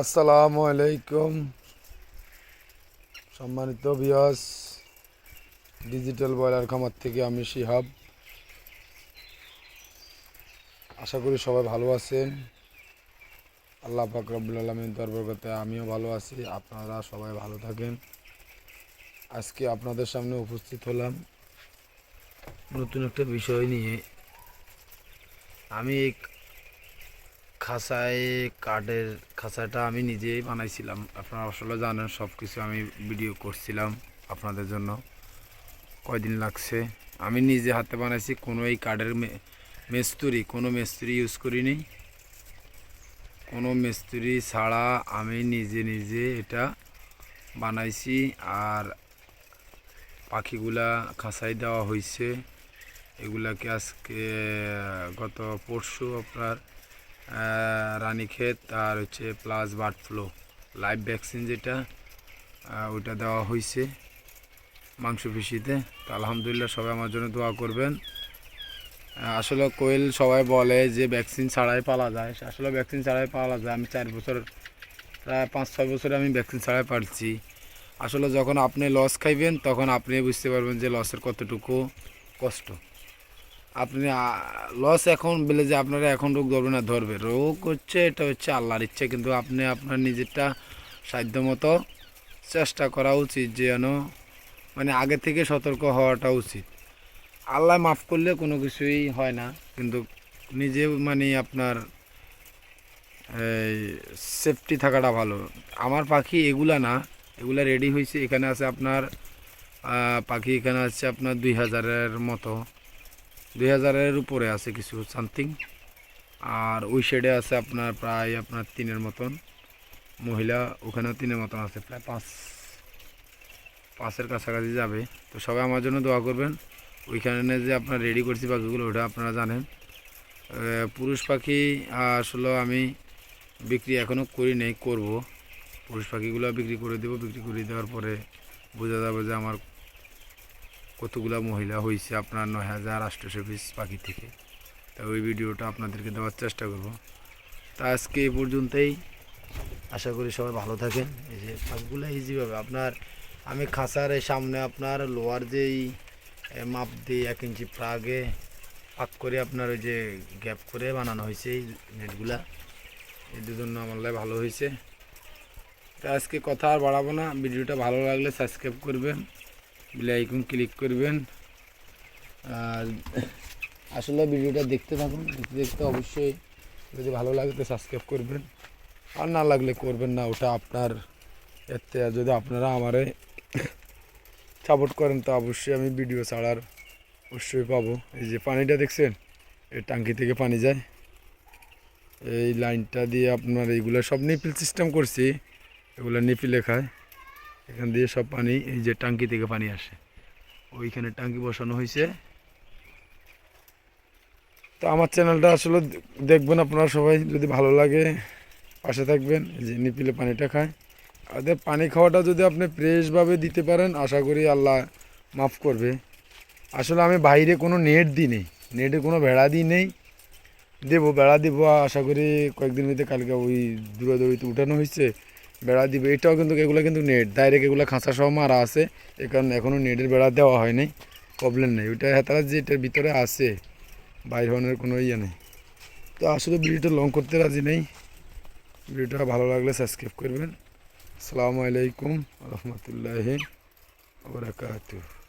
আসসালামু আলাইকুম। সম্মানিত বিয়াস ডিজিটাল ব্রয়লার খামার থেকে আমি শিহাব। আশা করি সবাই ভালো আছেন। আল্লাহ পাক রব্বুল আলমীর দরবরগতে আমিও ভালো আছি। আপনারা সবাই ভালো থাকেন। আজকে আপনাদের সামনে উপস্থিত হলাম নতুন একটা বিষয় নিয়ে। আমি এই খাঁচায় কাঠের খাঁচাটা আমি নিজেই বানাইছিলাম। আপনারা আসলে জানেন সব কিছু আমি ভিডিও করছিলাম আপনাদের জন্য। কয়দিন লাগছে? আমি নিজে হাতে বানাইছি, কোনো এই কাঠের মেস্তুরি, কোনো মেস্তুরি ইউজ করিনি। কোনো মিস্ত্রি ছাড়া আমি নিজে নিজে এটা বানাইছি আর পাখিগুলা খাঁচাই দেওয়া হয়েছে এগুলাকে আজকে, গত পরশু আপনার রানীক্ষেত আর হচ্ছে plus bird flu live vaccine যেটা ওইটা দেওয়া হয়েছে মাংস পিসিতে তো আলহামদুলিল্লাহ সবাই আমার জন্য দোয়া করবেন। আসলে কোয়েল সবাই বলে যে ভ্যাকসিন ছাড়াই পালা যায়। আসলে ভ্যাকসিন ছাড়াই পালা যায়। আমি চার বছর, প্রায় পাঁচ, ছয় বছরে আমি ভ্যাকসিন ছাড়াই পারছি। আসলে যখন আপনি লস খাইবেন, তখন আপনি বুঝতে পারবেন যে লসের কতটুকু কষ্ট। আপনি লস এখন বলে যে আপনারা এখন রোগ ধরবে না, ধরবে। রোগ হচ্ছে, এটা হচ্ছে আল্লাহর ইচ্ছে, কিন্তু আপনি আপনার নিজেরটা সাধ্য মতো চেষ্টা করা উচিত যেন মানে আগে থেকে সতর্ক হওয়াটা উচিত। আল্লাহ মাফ করলে কোনো কিছুই হয় না, কিন্তু নিজে মানে আপনার সেফটি থাকাটা ভালো। আমার পাখি এগুলা না, এগুলা রেডি হয়েছে এখানে আছে আপনার পাখি এখানে আছে আপনার দুই হাজারের মতো। দুই হাজারের উপরে আছে কিছু সামথিং। আর ওই সাইডে আছে আপনার প্রায় আপনার তিনের মতন। মহিলা ওখানেও তিনের মতন আছে, প্রায় পাঁচ, পাঁচের কাছাকাছি যাবে। তো সবাই আমার জন্য দোয়া করবেন। ওইখানে যে আপনার রেডি করছি পাখিগুলো ওটা আপনারা জানেন। পুরুষ পাখি আসলে আমি বিক্রি এখনও করি নেই, করব। পুরুষ পাখিগুলো বিক্রি করে দেবো, বিক্রি করে দেওয়ার পরে বোঝা যাবে যে আমার কতগুলা মহিলা হয়েছে আপনার নয় হাজার আটশোশো পিস পাখি থেকে। তা ওই ভিডিওটা আপনাদেরকে দেওয়ার চেষ্টা করব। তা আজকে এই পর্যন্তই। আশা করি সবাই ভালো থাকেন। এই যে পাখিগুলো ইজিভাবে আপনার, আমি খাঁচার এই সামনে আপনার লোয়ার যেই মাপ দিয়ে এক ইঞ্চি প্রাগে পাক করে আপনার ওই যে গ্যাপ করে বানানো হয়েছে এই নেটগুলা। এই দুজন্য আমার লাগে ভালো হয়েছে। তা আজকে কথা আর বাড়াবো না। ভিডিওটা ভালো লাগলে সাবস্ক্রাইব করবেন। আইকন ক্লিক করবেন। আর আসলে ভিডিওটা দেখতে থাকুন। দেখতে দেখতে অবশ্যই যদি ভালো লাগে তো সাবস্ক্রাইব করবেন। আর না লাগলে করবেন না, ওটা আপনার এতে। যদি আপনারা আমারে সাপোর্ট করেন, তো অবশ্যই আমি ভিডিও ছাড়ার অবশ্যই পাবো। এই যে পানিটা দেখছেন? এই টাঙ্কি থেকে পানি যায়। এই লাইনটা দিয়ে আপনার এইগুলো সব নিপিল সিস্টেম করছি। এগুলো নিপিলে খায়। এখান দিয়ে সব পানি, এই যে টাঙ্কি থেকে পানি আসে। ওইখানে টাঙ্কি বসানো হয়েছে। তো আমার চ্যানেলটা আসলে দেখবেন আপনারা সবাই, যদি ভালো লাগে, পাশে থাকবেন যে নিপিলে পানিটা খায়। ওদের পানি খাওয়াটা যদি আপনি ফ্রেশভাবে দিতে পারেন, আশা করি আল্লাহ মাফ করবে। আসলে আমি বাইরে কোনো নেট দিই নেই, নেটে কোনো বেড়া দিই নেই। দেবো বেড়া দিব, আশা করি কয়েকদিন মধ্যে কালকে ওই দূরদৌড়িতে উঠানো হয়েছে। বেড়া দিবে। এটাও কিন্তু এগুলো কিন্তু নেট। ডাইরেক্ট এগুলো খাঁচা সহ মারা আছে। এ কারণে এখনও নেটের বেড়া দেওয়া হয়নি প্রবলেম নেই। ওইটা হেতারা যে এটার ভিতরে আছে, বাইর হওয়ার কোনো ইয়ে নেই। তো আসলে ভিডিওটা লং করতে রাজি নেই। ভিডিওটা ভালো লাগলে সাবস্ক্রাইব করবেন। আসসালামু আলাইকুম রহমতুল্লাহ বরাকাতুহ।